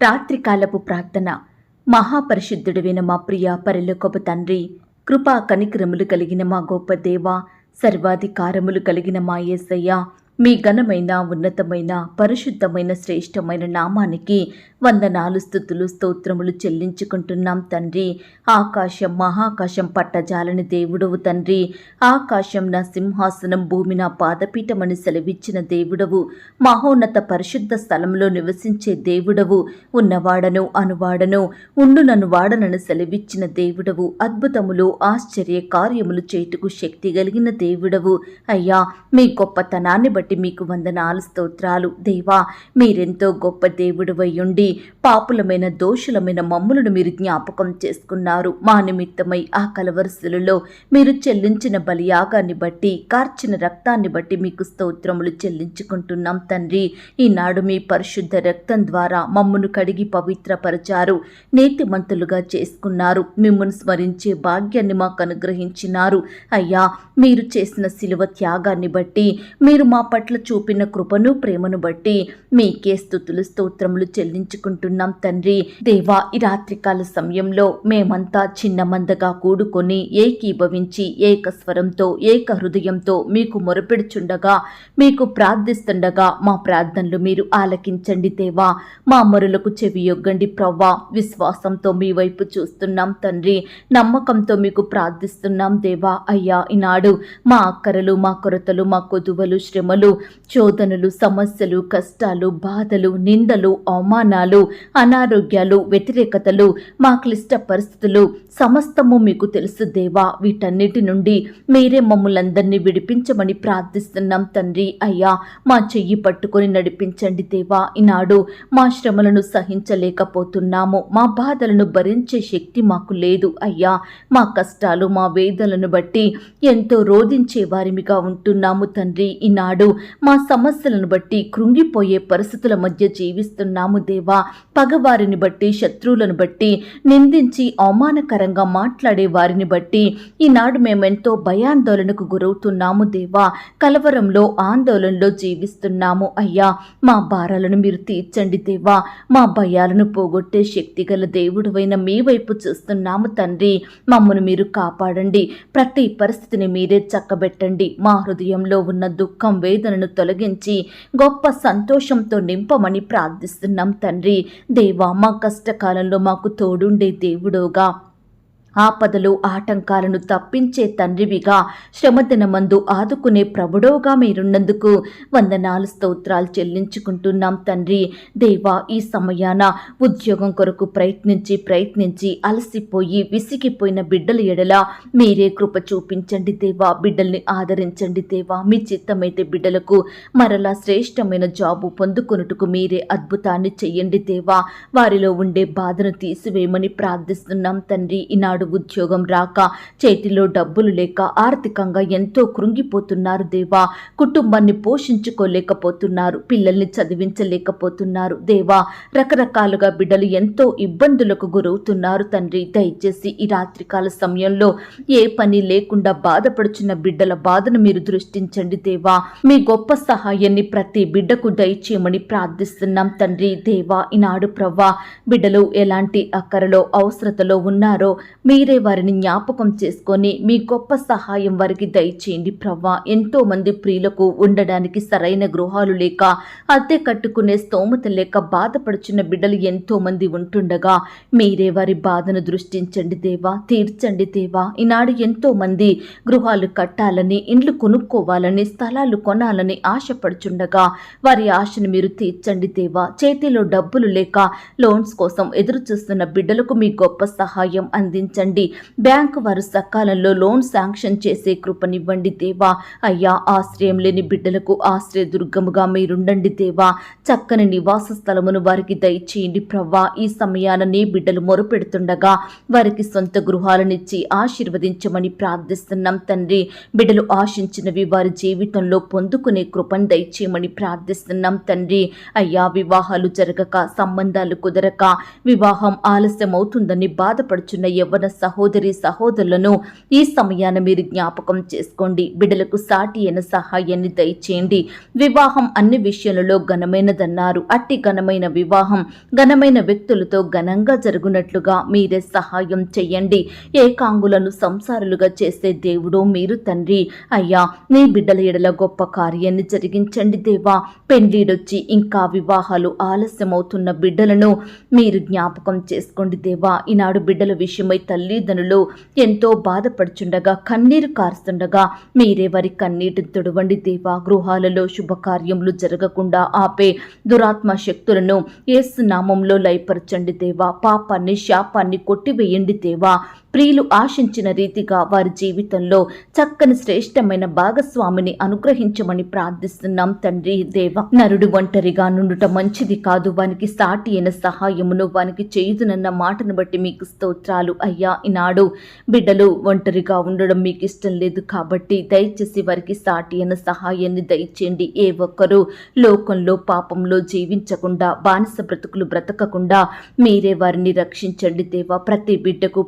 రాత్రికాలపు ప్రార్థన. మహాపరిశుద్ధుడివైన మా ప్రియ పరిలోకపు తండ్రి కృపా కనిక్రములు కలిగిన మా గొప్ప దేవ సర్వాధికారములు కలిగిన మా యేసయ్య మీ ఘనమైన ఉన్నతమైన పరిశుద్ధమైన శ్రేష్టమైన నామానికి వందనాలు స్థుతులు స్తోత్రములు చెల్లించుకుంటున్నాం తండ్రి. ఆకాశం మహాకాశం పట్టజాలని దేవుడవు తండ్రి. ఆకాశం నా సింహాసనం భూమి నా పాదపీఠమని సెలవిచ్చిన దేవుడవు. మహోన్నత పరిశుద్ధ స్థలంలో నివసించే దేవుడవు. ఉన్నవాడను అనువాడను ఉండునను వాడనను సెలవిచ్చిన దేవుడవు. అద్భుతములు ఆశ్చర్య కార్యములు చేటుకు శక్తి కలిగిన దేవుడవు. అయ్యా మీ గొప్పతనాన్ని బట్టి మీకు వందనాలు స్తోత్రాలు. దేవా మీరెంతో గొప్ప దేవుడు ఉండి పాపులమైన దోషులమైన మమ్ములను మీరు జ్ఞాపకం చేసుకున్నారు. మా నిమిత్తమై ఆ కలవరసులలో మీరు చెల్లించిన బలియాగాన్ని బట్టి కార్చిన రక్తాన్ని బట్టి మీకు స్తోత్రములు చెల్లించుకుంటున్నాం తండ్రి. ఈనాడు మీ పరిశుద్ధ రక్తం ద్వారా మమ్మను కడిగి పవిత్రపరచారు. నీతిమంతులుగా చేసుకున్నారు. మిమ్మల్ని స్మరించే భాగ్యాన్ని మాకు అనుగ్రహించినారు. అయ్యా మీరు చేసిన శిలువ త్యాగాన్ని బట్టి మీరు మా పట్ల చూపిన కృపను ప్రేమను బట్టి మీకే స్థుతులు స్తోత్రములు చెల్లించుకుంటున్నాం తండ్రి. దేవా ఈ రాత్రికాల సమయంలో మేమంతా చిన్న మందగా కూడుకొని ఏకీభవించి ఏక స్వరంతో ఏక హృదయంతో మీకు మొరపెడుచుండగా మీకు ప్రార్థిస్తుండగా మా ప్రార్థనలు మీరు ఆలకించండి దేవా. మా మొరలకు చెవియొగ్గండి ప్రవ్వా. విశ్వాసంతో మీ వైపు చూస్తున్నాం తండ్రి. నమ్మకంతో మీకు ప్రార్థిస్తున్నాం దేవా. అయ్యా ఈనాడు మా అక్కరలు మా కొరతలు మా కొదువలు శ్రమలు చోదనలు సమస్యలు కష్టాలు బాధలు నిందలు అవమానాలు అనారోగ్యాలు వ్యతిరేకతలు మా క్లిష్ట పరిస్థితులు సమస్తము మీకు తెలుసు దేవా. వీటన్నిటి నుండి మీరే మమ్ములందరినీ విడిపించమని ప్రార్థిస్తున్నాం తండ్రి. అయ్యా మా చెయ్యి పట్టుకొని నడిపించండి దేవా. ఈనాడు మా శ్రమలను సహించలేకపోతున్నాము. మా బాధలను భరించే శక్తి మాకు లేదు. అయ్యా మా కష్టాలు మా వేదలను బట్టి ఎంతో రోధించే వారిమిగా ఉంటున్నాము తండ్రి. ఈనాడు మా సమస్యలను బట్టి కృంగిపోయే పరిస్థితుల మధ్య జీవిస్తున్నాము దేవా. పగవారిని బట్టి శత్రువులను బట్టి నిందించి అవమానకర అవమానకరంగా మాట్లాడే వారిని బట్టి ఈనాడు మేమెంతో భయాందోళనకు గురవుతున్నాము దేవా. కలవరంలో ఆందోళనలో జీవిస్తున్నాము అయ్యా. మా భారాలను మీరు తీర్చండి దేవా. మా భయాలను పోగొట్టే శక్తి గల దేవుడువైన మీ వైపు చూస్తున్నాము తండ్రి. మమ్మను మీరు కాపాడండి. ప్రతి పరిస్థితిని మీరే చక్కబెట్టండి. మా హృదయంలో ఉన్న దుఃఖం వేదనను తొలగించి గొప్ప సంతోషంతో నింపమని ప్రార్థిస్తున్నాం తండ్రి. దేవా మా కష్టకాలంలో మాకు తోడుండే దేవుడోగా ఆపదలు ఆటంకాలను తప్పించే తండ్రివిగా శ్రమదినమందు ఆదుకునే ప్రభుడోగా మీరున్నందుకు వందనాలు స్తోత్రాలు చెల్లించుకుంటున్నాం తండ్రి. దేవా ఈ సమయాన ఉద్యోగం కొరకు ప్రయత్నించి ప్రయత్నించి అలసిపోయి విసిగిపోయిన బిడ్డల ఎడల మీరే కృప చూపించండి దేవా. బిడ్డల్ని ఆదరించండి దేవా. మీ చిత్తమైతే బిడ్డలకు మరలా శ్రేష్టమైన జాబు పొందుకొనుటకు మీరే అద్భుతాన్ని చెయ్యండి దేవా. వారిలో ఉండే బాధను తీసివేయమని ప్రార్థిస్తున్నాం తండ్రి. ఈనాడు నాడు ఉద్యోగం రాక చేతిలో డబ్బులు లేక ఆర్థికంగా ఎంతో కృంగిపోతున్నారు దేవా. కుటుంబాన్ని పోషించుకోలేకపోతున్నారు పిల్లల్ని చదివించలేకపోతున్నారు దేవా. రకరకాలుగా బిడ్డలు ఎంతో ఇబ్బందులకు గురవుతున్నారు తండ్రి. దయచేసి ఈ రాత్రికాల సమయంలో ఏ పని లేకుండా బాధపడుచున్న బిడ్డల బాధను మీరు దృష్టించండి దేవా. మీ గొప్ప సహాయాన్ని ప్రతి బిడ్డకు దయచేయమని ప్రార్థిస్తున్నాం తండ్రి. దేవా ఈనాడు ప్రవ్వా బిడ్డలు ఎలాంటి అక్కరలో అవసరతలో ఉన్నారో మీరే వారిని జ్ఞాపకం చేసుకొని మీ గొప్ప సహాయం వారికి దయచేయండి ప్రవ్వా. ఎంతో మంది ప్రియులకు ఉండడానికి సరైన గృహాలు లేక అద్దె కట్టుకునే స్తోమత లేక బాధపడుచున్న బిడ్డలు ఎంతో మంది ఉంటుండగా మీరే వారి బాధను దృష్టించండి దేవా తీర్చండి దేవా. ఈనాడు ఎంతో మంది గృహాలు కట్టాలని ఇండ్లు కొనుక్కోవాలని స్థలాలు కొనాలని ఆశపడుచుండగా వారి ఆశను మీరు తీర్చండి దేవా. చేతిలో డబ్బులు లేక లోన్స్ కోసం ఎదురు చూస్తున్న బిడ్డలకు మీ గొప్ప సహాయం అందించండి. బ్యాంకు వారు సకాలంలో లోన్ శాంక్షన్ చేసే కృపనివ్వండి దేవా. అయ్యా ఆశ్రయం లేని బిడ్డలకు ఆశ్రయ దుర్గముగా మీరుండండి దేవా. చక్కని నివాస స్థలమును వారికి దయచేయండి ప్రవ్వా. ఈ సమయాన నీ బిడ్డలు మొరుపెడుతుండగా వారికి సొంత గృహాలనిచ్చి ఆశీర్వదించమని ప్రార్థిస్తున్నాం తండ్రి. బిడ్డలు ఆశించినవి వారి జీవితంలో పొందుకునే కృపను దయచేయమని ప్రార్థిస్తున్నాం తండ్రి. అయ్యా వివాహాలు జరగక సంబంధాలు కుదరక వివాహం ఆలస్యం అవుతుందని బాధపడుచున్న యవ్వన సహోదరి సహోదరులను ఈ సమయాన మీరు జ్ఞాపకం చేసుకోండి. బిడ్డలకు సాటి అయిన సహాయాన్ని దయచేయండి. వివాహం అన్ని విషయాలలో ఘనమైనదన్నారు. అట్టి ఘనమైన వివాహం ఘనమైన వ్యక్తులతో ఘనంగా జరుగునట్లుగా మీరే సహాయం చెయ్యండి ఏకాంగులను సంసారులుగా చేసే దేవుడు మీరు తండ్రి. అయ్యా నీ బిడ్డల ఎడల గొప్ప కార్యాన్ని జరిగించండి దేవా. పెళ్ళిడొచ్చి ఇంకా వివాహాలు ఆలస్యమవుతున్న బిడ్డలను మీరు జ్ఞాపకం చేసుకోండి దేవా. ఈనాడు బిడ్డల విషయమై తల్లి తల్లిదండ్రులు ఎంతో బాధపడుచుండగా కన్నీరు కారుస్తుండగా మీరే వారి కన్నీటిని తుడవండి దేవా గృహాలలో శుభకార్యములు జరగకుండా ఆపే దురాత్మ శక్తులను ఏసు నామంలో లయపరచండి దేవా పాపాన్ని శాపాన్ని కొట్టివేయండి దేవా ప్రియులు ఆశించిన రీతిగా వారి జీవితంలో చక్కని శ్రేష్టమైన భాగస్వామిని అనుగ్రహించమని ప్రార్థిస్తున్నాం తండ్రి దేవ. నరుడు ఒంటరిగా నుండుట మంచిది కాదు. వానికి సాటి అయిన సహాయమును వానికి చేయుదునన్న మాటను బట్టి మీకు స్తోత్రాలు. అయ్యా ఈనాడు బిడ్డలు ఒంటరిగా ఉండడం మీకు ఇష్టం లేదు కాబట్టి దయచేసి వారికి సాటి అయిన సహాయాన్ని దయచేయండి. ఏ ఒక్కరూ లోకంలో పాపంలో జీవించకుండా బానిస బ్రతుకులు బ్రతకకుండా మీరే వారిని రక్షించండి దేవా. ప్రతి బిడ్డకు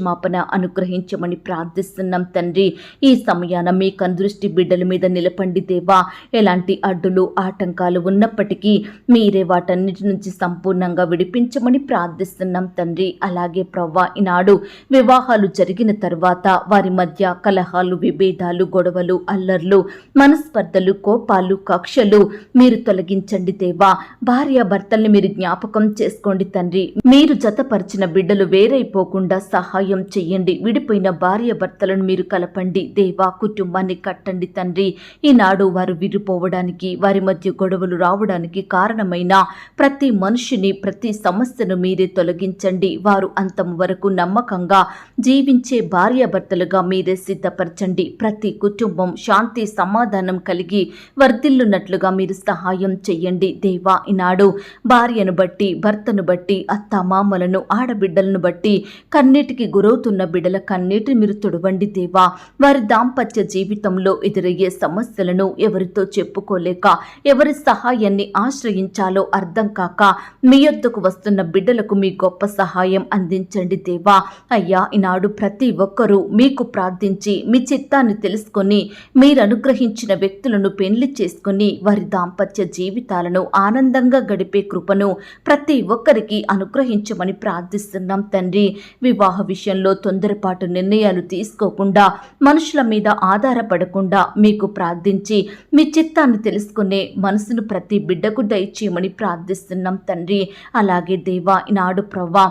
క్షమాపణ అనుగ్రహించమని ప్రార్థిస్తున్నాం తండ్రి. ఈ సమయాన మీ కందృష్టి బిడ్డల మీద నిలపండి దేవా. ఎలాంటి అడ్డులు ఆటంకాలు ఉన్నప్పటికీ మీరే వాటన్నిటి నుంచి సంపూర్ణంగా విడిపించమని ప్రార్థిస్తున్నాం తండ్రి. అలాగే ప్రవ్వా ఈనాడు వివాహాలు జరిగిన తర్వాత వారి మధ్య కలహాలు విభేదాలు గొడవలు అల్లర్లు మనస్పర్ధలు కోపాలు కక్షలు మీరు తొలగించండి దేవా. భార్య భర్తల్ని మీరు జ్ఞాపకం చేసుకోండి తండ్రి. మీరు జతపరిచిన బిడ్డలు వేరైపోకుండా సహాయం చెయ్యండి విడిపోయిన భార్య భర్తలను మీరు కలపండి. దేవా కుటుంబాన్ని కట్టండి తండ్రి. ఈనాడు వారు విడిపోవడానికి వారి మధ్య గొడవలు రావడానికి కారణమైన ప్రతి మనిషిని ప్రతి సమస్యను మీరే తొలగించండి. వారు అంతం వరకు నమ్మకంగా జీవించే భార్యాభర్తలుగా మీరే సిద్ధపరచండి. ప్రతి కుటుంబం శాంతి సమాధానం కలిగి వర్ధిల్లున్నట్లుగా మీరు సహాయం చెయ్యండి దేవా ఈనాడు భార్యను బట్టి భర్తను బట్టి అత్తమామలను ఆడబిడ్డలను బట్టి కన్నీటికి గురవుతున్న బిడల కన్నీటి మీరు తుడవండి దేవా. వారి దాంపత్య జీవితంలో ఎదురయ్యే సమస్యలను ఎవరితో చెప్పుకోలేక ఎవరి సహాయాన్ని ఆశ్రయించాలో అర్థం కాక మీ యొద్దకు వస్తున్న బిడ్డలకు మీ గొప్ప సహాయం అందించండి దేవా. అయ్యా ఈనాడు ప్రతి ఒక్కరూ మీకు ప్రార్థించి మీ చిత్తాన్ని తెలుసుకొని మీరు అనుగ్రహించిన వ్యక్తులను పెళ్ళి చేసుకుని వారి దాంపత్య జీవితాలను ఆనందంగా గడిపే కృపను ప్రతి ఒక్కరికి అనుగ్రహించమని ప్రార్థిస్తున్నాం తండ్రి. వివాహ విషయం విషయంలో తొందరపాటు నిర్ణయాలు తీసుకోకుండా మనుషుల మీద ఆధారపడకుండా మీకు ప్రార్థించి మీ చిత్తాన్ని తెలుసుకునే మనసును ప్రతి బిడ్డకు దయచేయమని ప్రార్థిస్తున్నాం తండ్రి. అలాగే దేవా ఈనాడు ప్రవ్వా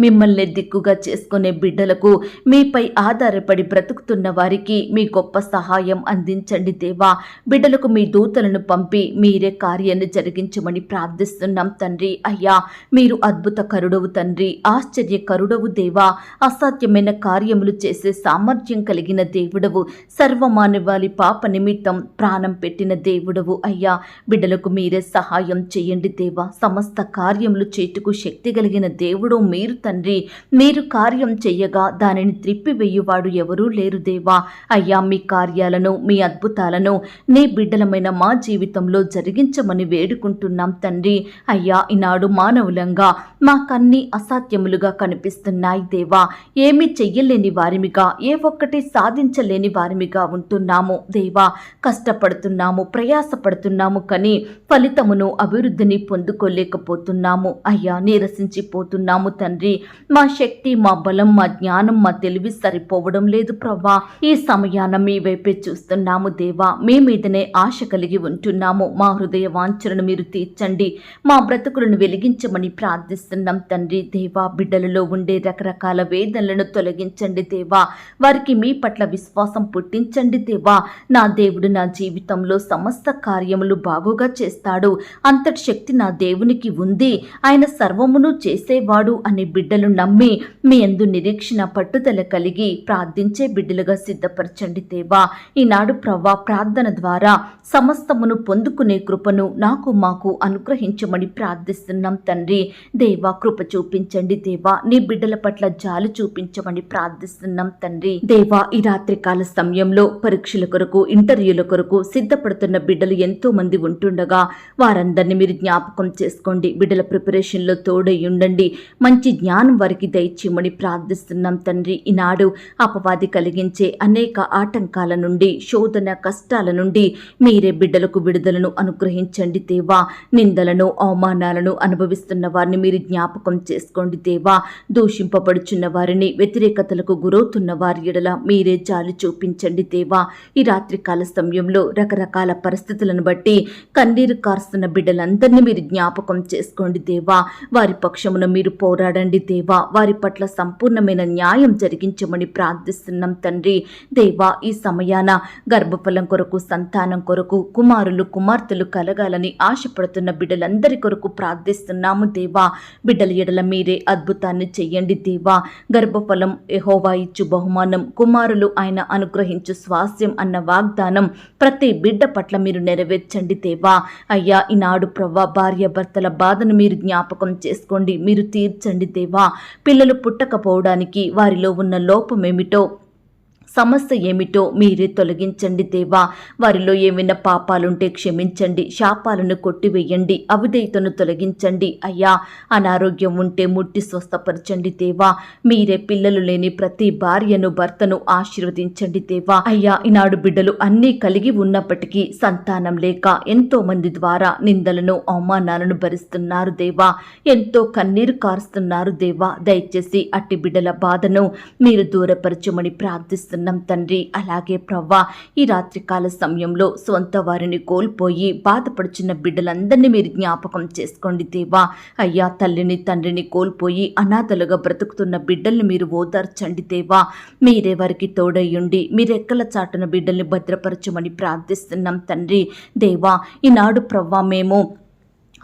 మిమ్మల్ని దిక్కుగా చేసుకునే బిడ్డలకు మీపై ఆధారపడి బ్రతుకుతున్న వారికి మీ గొప్ప సహాయం అందించండి దేవా. బిడ్డలకు మీ దూతలను పంపి మీరే కార్యాన్ని జరిగించమని ప్రార్థిస్తున్నాం తండ్రి. అయ్యా మీరు అద్భుత కరుడవు తండ్రి. ఆశ్చర్య కరుడవు దేవా. అసాధ్యమైన కార్యములు చేసే సామర్థ్యం కలిగిన దేవుడవు. సర్వమానవాళి పాప నిమిత్తం ప్రాణం పెట్టిన దేవుడవు అయ్యా. బిడ్డలకు మీరే సహాయం చేయండి దేవా. సమస్త కార్యములు చేటుకు శక్తి కలిగిన దేవుడు మీరు తండ్రి మీరు కార్యం చెయ్యగా దానిని త్రిప్పివేయువాడు ఎవరూ లేరు దేవా. అయ్యా మీ కార్యాలను మీ అద్భుతాలను నీ బిడ్డలమైన మా జీవితంలో జరిగించమని వేడుకుంటున్నాం తండ్రి. అయ్యా ఈనాడు మానవులంగా మాకన్నీ అసాధ్యములుగా కనిపిస్తున్నాయి దేవా. ఏమి చెయ్యలేని వారిమిగా ఏ ఒక్కటి సాధించలేని వారిమిగా ఉంటున్నాము దేవా. కష్టపడుతున్నాము ప్రయాసపడుతున్నాము కానీ ఫలితమును అభివృద్ధిని పొందుకోలేకపోతున్నాము. అయ్యా నీరసించిపోతున్నాము తండ్రి. మా శక్తి మా బలం మా జ్ఞానం మా తెలివి సరిపోవడం లేదు ప్రవ్వా. ఈ సమయాన మీ వైపే చూస్తున్నాము దేవా. మీ మీదనే ఆశ కలిగి ఉంటున్నాము. మా హృదయ వాంఛనను మీరు తీర్చండి. మా బ్రతుకులను వెలిగించమని ప్రార్థిస్తున్నాం తండ్రి దేవా. బిడ్డలలో ఉండే రకరకాల వేదనలను తొలగించండి దేవా. వారికి మీ పట్ల విశ్వాసం పుట్టించండి దేవా. నా దేవుడు నా జీవితంలో సమస్త కార్యములు బాగుగా చేస్తాడు. అంతటి శక్తి నా దేవునికి ఉంది. ఆయన సర్వమును చేసేవాడు అనే బిడ్డలు నమ్మి మీ ఎందు నిరీక్షణ పట్టుదల కలిగి ప్రార్థించే బిడ్డలుగా సిద్ధపరచండి దేవా. ఈనాడు ప్రవ్వా ప్రార్థన ద్వారా సమస్తమును పొందుకునే కృపను నాకు మాకు అనుగ్రహించమని ప్రార్థిస్తున్నాం తండ్రి. దేవా కృప చూపించండి దేవా. నీ బిడ్డల పట్ల జాలు చూపించమని ప్రార్థిస్తున్నాం తండ్రి. దేవా ఈ రాత్రికాల సమయంలో పరీక్షల కొరకు ఇంటర్వ్యూల కొరకు సిద్ధపడుతున్న బిడ్డలు ఎంతో మంది ఉంటుండగా వారందరినీ మీరు జ్ఞాపకం చేసుకోండి. బిడ్డల ప్రిపరేషన్లో తోడై ఉండండి. మంచి జ్ఞానం జ్ఞానం వారికి దయచేయమని ప్రార్థిస్తున్నాం తండ్రి. ఈనాడు అపవాది కలిగించే అనేక ఆటంకాల నుండి శోధన కష్టాల నుండి మీరే బిడ్డలకు విడుదలను అనుగ్రహించండి దేవా. నిందలను అవమానాలను అనుభవిస్తున్న వారిని మీరు జ్ఞాపకం చేసుకోండి దేవా. దూషింపబడుచున్న వారిని వ్యతిరేకతలకు గురవుతున్న వారి ఎడల మీరే జాలి చూపించండి దేవా. ఈ రాత్రి కాల సమయంలో రకరకాల పరిస్థితులను బట్టి కన్నీరు కారుస్తున్న బిడ్డలందరినీ మీరు జ్ఞాపకం చేసుకోండి దేవా. వారి పక్షమున మీరు పోరాడండి దేవా వారి పట్ల సంపూర్ణమైన న్యాయం జరిగించమని ప్రార్థిస్తున్నాం తండ్రి. దేవా ఈ సమయాన గర్భఫలం కొరకు సంతానం కొరకు కుమారులు కుమార్తెలు కలగాలని ఆశపడుతున్న బిడ్డలందరి కొరకు ప్రార్థిస్తున్నాము దేవా. బిడ్డల ఎడల మీరే అద్భుతాన్ని చెయ్యండి దేవా. గర్భఫలం ఎహోవా ఇచ్చు బహుమానం కుమారులు ఆయన అనుగ్రహించు స్వాస్యం అన్న వాగ్దానం ప్రతి బిడ్డ పట్ల మీరు నెరవేర్చండి దేవా. అయ్యా ఈనాడు ప్రవ్వా భార్య భర్తల బాధను మీరు జ్ఞాపకం చేసుకోండి మీరు తీర్చండి దేవా. పిల్లలు పుట్టకపోవడానికి వారిలో ఉన్న లోపమేమిటో సమస్య ఏమిటో మీరే తొలగించండి దేవా. వారిలో ఏమైనా పాపాలుంటే క్షమించండి. శాపాలను కొట్టివేయండి. అవిధేయతను తొలగించండి. అయ్యా అనారోగ్యం ఉంటే ముట్టి స్వస్థపరచండి దేవా. మీరే పిల్లలు లేని ప్రతి భార్యను భర్తను ఆశీర్వదించండి దేవా. అయ్యా ఈనాడు బిడ్డలు అన్నీ కలిగి ఉన్నప్పటికీ సంతానం లేక ఎంతో మంది ద్వారా నిందలను అవమానాలను భరిస్తున్నారు దేవా. ఎంతో కన్నీరు కారుస్తున్నారు దేవా. దయచేసి అట్టి బిడ్డల బాధను మీరు దూరపరచమని ప్రార్థిస్తున్నారు ప్రార్థిస్తున్నాం తండ్రి. అలాగే ప్రవ్వా ఈ రాత్రికాల సమయంలో సొంత వారిని కోల్పోయి బాధపడుచున్న బిడ్డలందరినీ మీరు జ్ఞాపకం చేసుకోండి దేవా. అయ్యా తల్లిని తండ్రిని కోల్పోయి అనాథలుగా బ్రతుకుతున్న బిడ్డల్ని మీరు ఓదార్చండి దేవా. మీరే వారికి తోడయ్యుండి మీరెక్కల చాటున బిడ్డల్ని భద్రపరచమని ప్రార్థిస్తున్నాం తండ్రి. దేవా ఈనాడు ప్రవ్వా మేము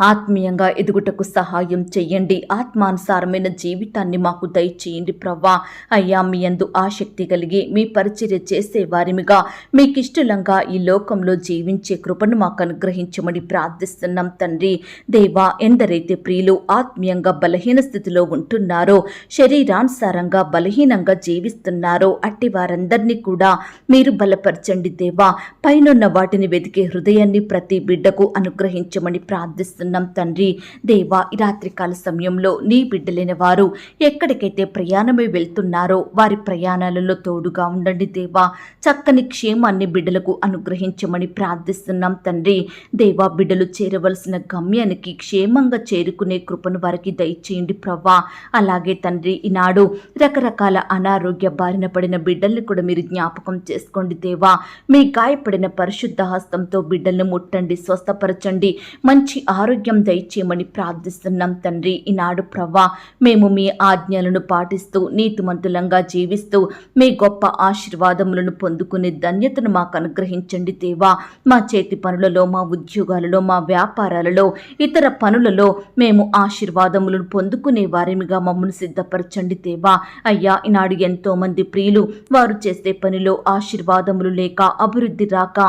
ఆత్మీయంగా ఎదుగుటకు సహాయం చేయండి. ఆత్మానుసారమైన జీవితాన్ని మాకు దయచేయండి ప్రవ్వా. అయ్యా మీ అందు ఆసక్తి కలిగి మీ పరిచర్య చేసే వారిమిగా మీకు ఇష్టలంగా ఈ లోకంలో జీవించే కృపను మాకు అనుగ్రహించమని ప్రార్థిస్తున్నాం తండ్రి. దేవా ఎందరైతే ప్రియులు ఆత్మీయంగా బలహీన స్థితిలో ఉంటున్నారో శరీరానుసారంగా బలహీనంగా జీవిస్తున్నారో అట్టి వారందరినీ కూడా మీరు బలపరచండి దేవా. పైనున్న వాటిని వెతికే హృదయాన్ని ప్రతి బిడ్డకు అనుగ్రహించమని ప్రార్థిస్తున్నాం తండ్రి. దేవా ఈ రాత్రికాల సమయంలో నీ బిడ్డలైన వారు ఎక్కడికైతే ప్రయాణమై వెళ్తున్నారో వారి ప్రయాణాలలో తోడుగా ఉండండి దేవా. చక్కని క్షేమాన్ని బిడ్డలకు అనుగ్రహించమని ప్రార్థిస్తున్నాం తండ్రి. దేవా బిడ్డలు చేరవలసిన గమ్యానికి క్షేమంగా చేరుకునే కృపను వారికి దయచేయండి ప్రవ్వా. అలాగే తండ్రి ఈనాడు రకరకాల అనారోగ్య బారిన పడిన బిడ్డల్ని కూడా మీరు జ్ఞాపకం చేసుకోండి దేవా. మీ గాయపడిన పరిశుద్ధ హస్తంతో బిడ్డలను ముట్టండి స్వస్థపరచండి. మంచి ఆరోగ్య దయచేయమని ప్రార్థిస్తున్నాం తండ్రి. ఈనాడు ప్రవ్వా మేము మీ ఆజ్ఞలను పాటిస్తూ నీతిమంతులంగా జీవిస్తూ మీ గొప్ప ఆశీర్వాదములను పొందుకునే ధన్యతను మాకు అనుగ్రహించండి దేవా. మా చేతి పనులలో మా ఉద్యోగాలలో మా వ్యాపారాలలో ఇతర పనులలో మేము ఆశీర్వాదములను పొందుకునే వారిమిగా మమ్మల్ని సిద్ధపరచండి దేవా. అయ్యా ఈనాడు ఎంతో మంది ప్రియులు వారు చేసే పనిలో ఆశీర్వాదములు లేక అభివృద్ధి రాక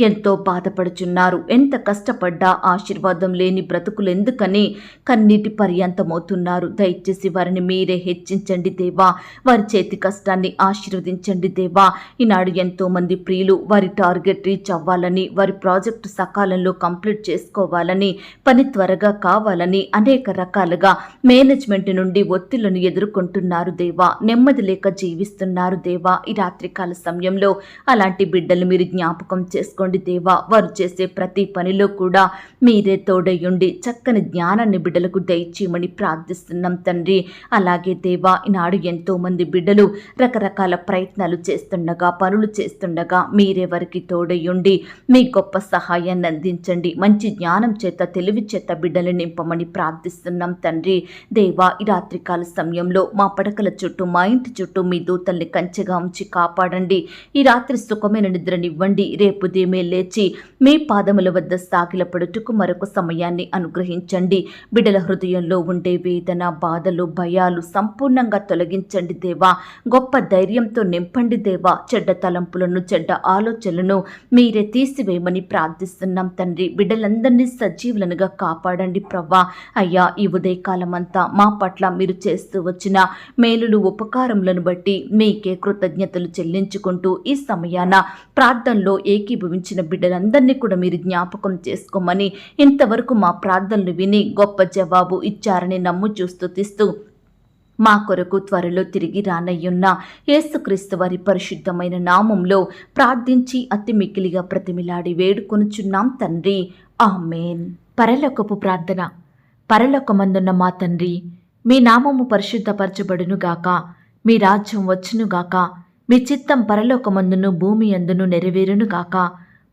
ఎంతో బాధపడుచున్నారు. ఎంత కష్టపడ్డా ఆశీర్వాదం లేని బ్రతుకులు ఎందుకని కన్నీటి పర్యంతమవుతున్నారు. దయచేసి వారిని మీరే హెచ్చించండి దేవా. వారి చేతి కష్టాన్ని ఆశీర్వదించండి దేవా. ఈనాడు ఎంతో మంది ప్రియులు వారి టార్గెట్ రీచ్ అవ్వాలని వారి ప్రాజెక్టు సకాలంలో కంప్లీట్ చేసుకోవాలని పని త్వరగా కావాలని అనేక రకాలుగా మేనేజ్మెంట్ నుండి ఒత్తిళ్ళను ఎదుర్కొంటున్నారు దేవా. నెమ్మది లేక జీవిస్తున్నారు దేవా. ఈ రాత్రికాల సమయంలో అలాంటి బిడ్డలు మీరు జ్ఞాపకం చేసుకోండి. దేవా. వారు చేసే ప్రతి పనిలో కూడా మీరే తోడయ్యుండి చక్కని జ్ఞానాన్ని బిడ్డలకు దయచేయమని ప్రార్థిస్తున్నాం తండ్రి. అలాగే దేవా ఈనాడు ఎంతో మంది బిడ్డలు రకరకాల ప్రయత్నాలు చేస్తుండగా పనులు చేస్తుండగా మీరే వారికి తోడయ్యుండి మీ గొప్ప సహాయాన్ని అందించండి. మంచి జ్ఞానం చేత తెలివి చేత బిడ్డలు నింపమని ప్రార్థిస్తున్నాం తండ్రి. దేవా ఈ రాత్రికాల సమయంలో మా పడకల చుట్టూ మా ఇంటి చుట్టూ మీ దూతల్ని కంచెగా ఉంచి కాపాడండి. ఈ రాత్రి సుఖమైన నిద్రనివ్వండి. రేపు ఉదయమే లేచి మీ పాదముల వద్ద సాగిలపడుటకు మరొక సమయాన్ని అనుగ్రహించండి. బిడల హృదయంలో ఉండే వేదన బాధలు భయాలు సంపూర్ణంగా తొలగించండి దేవా. గొప్ప ధైర్యంతో నింపండి దేవా. చెడ్డ తలంపులను చెడ్డ ఆలోచనలను మీరే తీసివేయమని ప్రార్థిస్తున్నాం తండ్రి. బిడ్డలందరినీ సజీవులనుగా కాపాడండి ప్రవ్వా. అయ్యా ఈ ఉదయకాలమంతా మా పట్ల మీరు చేస్తూ వచ్చిన మేలులు ఉపకారములను బట్టి మీకే కృతజ్ఞతలు చెల్లించుకుంటూ ఈ సమయాన ప్రార్థనలో ఏకీభవించిన బిడ్డలందరినీ కూడా మీరు జ్ఞాపకం చేసుకోమని ఇంతవరకు మా ప్రార్థనలు విని గొప్ప జవాబు ఇచ్చారని నమ్ము చూస్తూ తీస్తూ మా కొరకు త్వరలో తిరిగి రానయ్యున్న యేసుక్రీస్తు వారి పరిశుద్ధమైన నామంలో ప్రార్థించి అతి మిక్కిలిగా ప్రతిమిలాడి వేడుకొనుచున్నాం తండ్రి. ఆమెన్. పరలోకపు ప్రార్థన. పరలోకమందున్న మా తండ్రి మీ నామము పరిశుద్ధపరచబడునుగాక మీ రాజ్యం వచ్చునుగాక మీ చిత్తం పరలోకమందును భూమి అందును నెరవేరునుగాక